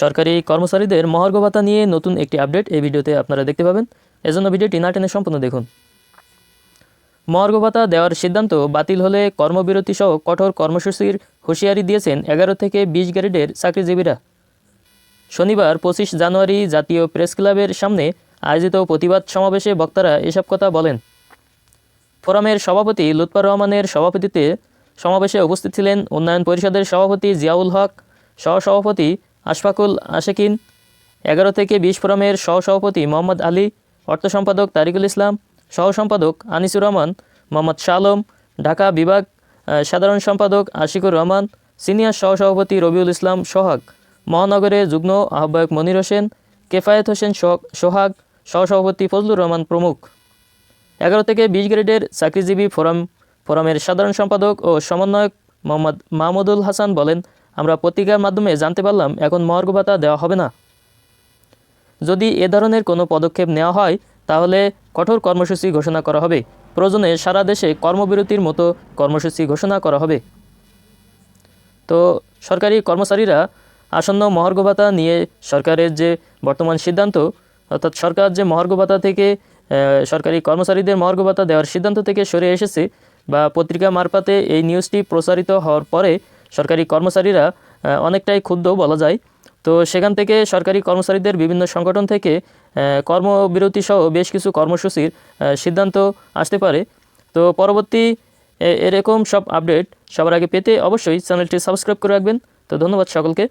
সরকারি কর্মচারীদের মহার্ঘ ভাতা নিয়ে নতুন একটি আপডেট এই ভিডিওতে আপনারা দেখতে পাবেন। এজন্য ভিডিওটি না টেনে সম্পূর্ণ দেখুন। মহার্ঘ ভাতা দেওয়ার সিদ্ধান্ত বাতিল হলে কর্মবিরতি সহ কঠোর কর্মসূচির হুঁশিয়ারি দিয়েছেন এগারো থেকে বিশ গ্রেডের চাকরিজীবীরা। শনিবার পঁচিশ জানুয়ারি জাতীয় প্রেস ক্লাবের সামনে আয়োজিত প্রতিবাদ সমাবেশে বক্তারা এসব কথা বলেন। ফোরামের সভাপতি লুৎফর রহমানের সভাপতিত্বে সমাবেশে উপস্থিত ছিলেন উন্নয়ন পরিষদের সভাপতি জিয়াউল হক, সহসভাপতি আশফাকুল আশেকিন, এগারো থেকে বিশ ফোরামের সহসভাপতি মোহাম্মদ আলী, অর্থ সম্পাদক তারিকুল ইসলাম সহ সম্পাদক আনিসুর রহমান, মোহাম্মদ শালম, ঢাকা বিভাগ সাধারণ সম্পাদক আশিকুর রহমান, সিনিয়র সহসভাপতি রবিউল ইসলাম সোহাগ, মহানগরে যুগ্ম আহ্বায়ক মনির হোসেন, কেফায়েত হোসেন সোহ- সোহাগ, সহসভাপতি ফজলুর রহমান প্রমুখ। এগারো থেকে বিশ গ্রেডের চাকরিজীবী ফোরাম, ফোরামের সাধারণ সম্পাদক ও সমন্বয়ক মোহাম্মদ মাহমুদুল হাসান বলেন আমরা পত্রিকার মাধ্যমে জানতে পারলাম, এখন মহার্ঘ ভাতা দেওয়া হবে না। যদি এ ধরনের কোনো পদক্ষেপ নেওয়া হয়, তাহলে কঠোর কর্মসূচি ঘোষণা করা হবে। প্রয়োজনে সারা দেশে কর্মবিরতির মতো কর্মসূচি ঘোষণা করা হবে। তো সরকারি কর্মচারীরা আসন্ন মহার্ঘ ভাতা নিয়ে সরকারের যে বর্তমান সিদ্ধান্ত, অর্থাৎ সরকার যে মহার্ঘ ভাতা থেকে সরকারি কর্মচারীদের মহার্ঘ ভাতা দেওয়ার সিদ্ধান্ত থেকে সরে এসেছে, বা পত্রিকা মারফতে এই নিউজটি প্রচারিত হওয়ার পরে সরকারি কর্মচারীরা অনেকটাই ক্ষুব্ধ বলা যায়। তো সেখান থেকে সরকারি কর্মচারীদের বিভিন্ন সংগঠন থেকে কর্মবিরতি সহ বেশ কিছু কর্মসূচির সিদ্ধান্ত আসতে পারে। তো পরবর্তী এরকম সব আপডেট সবার আগে পেতে অবশ্যই চ্যানেলটি সাবস্ক্রাইব করে রাখবেন। তো ধন্যবাদ সকলকে।